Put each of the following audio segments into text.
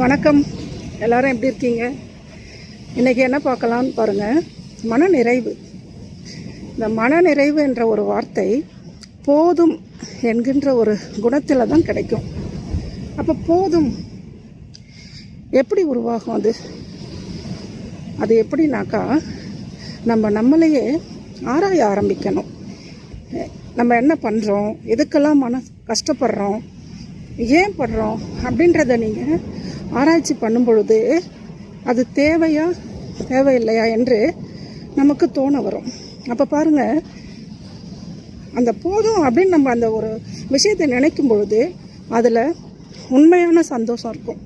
வணக்கம். எல்லோரும் எப்படி இருக்கீங்க? இன்றைக்கி என்ன பார்க்கலான்னு பாருங்கள் மன நிறைவு இந்த மன நிறைவு என்ற ஒரு வார்த்தை போதும் என்கின்ற ஒரு குணத்தில் தான் கிடைக்கும். அப்போ போதும் எப்படி உருவாகும் அது? அது எப்படின்னாக்கா நம்ம நம்மளையே ஆராய ஆரம்பிக்கணும். நம்ம என்ன பண்ணுறோம் எதுக்கெல்லாம் மன கஷ்டப்படுறோம்? ஏன் படுறோம்? அப்படின்றத நீங்கள் ஆராய்ச்சி பண்ணும் பொழுது அது தேவையா தேவையில்லையா என்று நமக்கு தோண வரும். அப்போ பாருங்கள் அந்த போதும் அப்படின்னு நம்ம அந்த ஒரு விஷயத்தை நினைக்கும் பொழுது அதில் உண்மையான சந்தோஷம் இருக்கும்.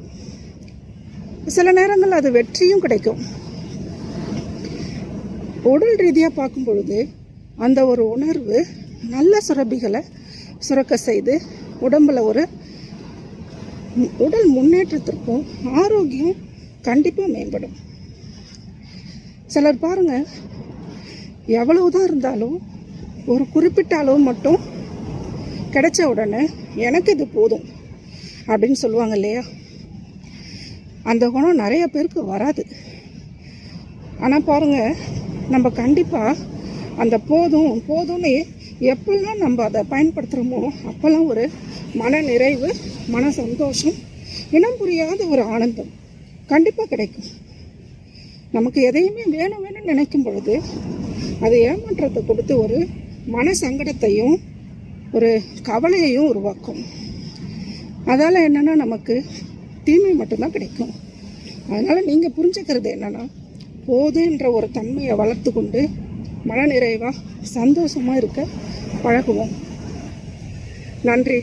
சில நேரங்கள் அது வெற்றியும் கிடைக்கும். உடல் ரீதியாக பார்க்கும் பொழுது அந்த ஒரு உணர்வு நல்ல சுரப்பிகளை சுரக்க செய்து உடம்பில் ஒரு உடல் முன்னேற்றத்திற்கும் ஆரோக்கியம் கண்டிப்பாக மேம்படும். சிலர் பாருங்கள் எவ்வளவுதான் இருந்தாலும் ஒரு குறிப்பிட்ட அளவு மட்டும் கிடைச்ச உடனே எனக்கு இது போதும் அப்படின்னு சொல்லுவாங்க இல்லையா? அந்த குணம் நிறைய பேருக்கு வராது. ஆனால் பாருங்க நம்ம கண்டிப்பாக அந்த போதும் போதும்னு எப்பெல்லாம் நம்ம அதை பயன்படுத்துகிறோமோ அப்போல்லாம் ஒரு மன நிறைவு மன சந்தோஷம் இனம் புரியாத ஒரு ஆனந்தம் கண்டிப்பாக கிடைக்கும். நமக்கு எதையுமே வேணும் வேணும்னு நினைக்கும் பொழுது அது ஏமாற்றத்தை கொடுத்து ஒரு மன சங்கடத்தையும் ஒரு கவலையையும் உருவாக்கும். அதால் என்னென்னா நமக்கு தீமை மட்டும்தான் கிடைக்கும். அதனால் நீங்கள் புரிஞ்சுக்கிறது என்னென்னா போதுன்ற ஒரு தன்மையை வளர்த்து கொண்டு மன நிறைவாக சந்தோஷமாக இருக்க பழகுவோம். நன்றி.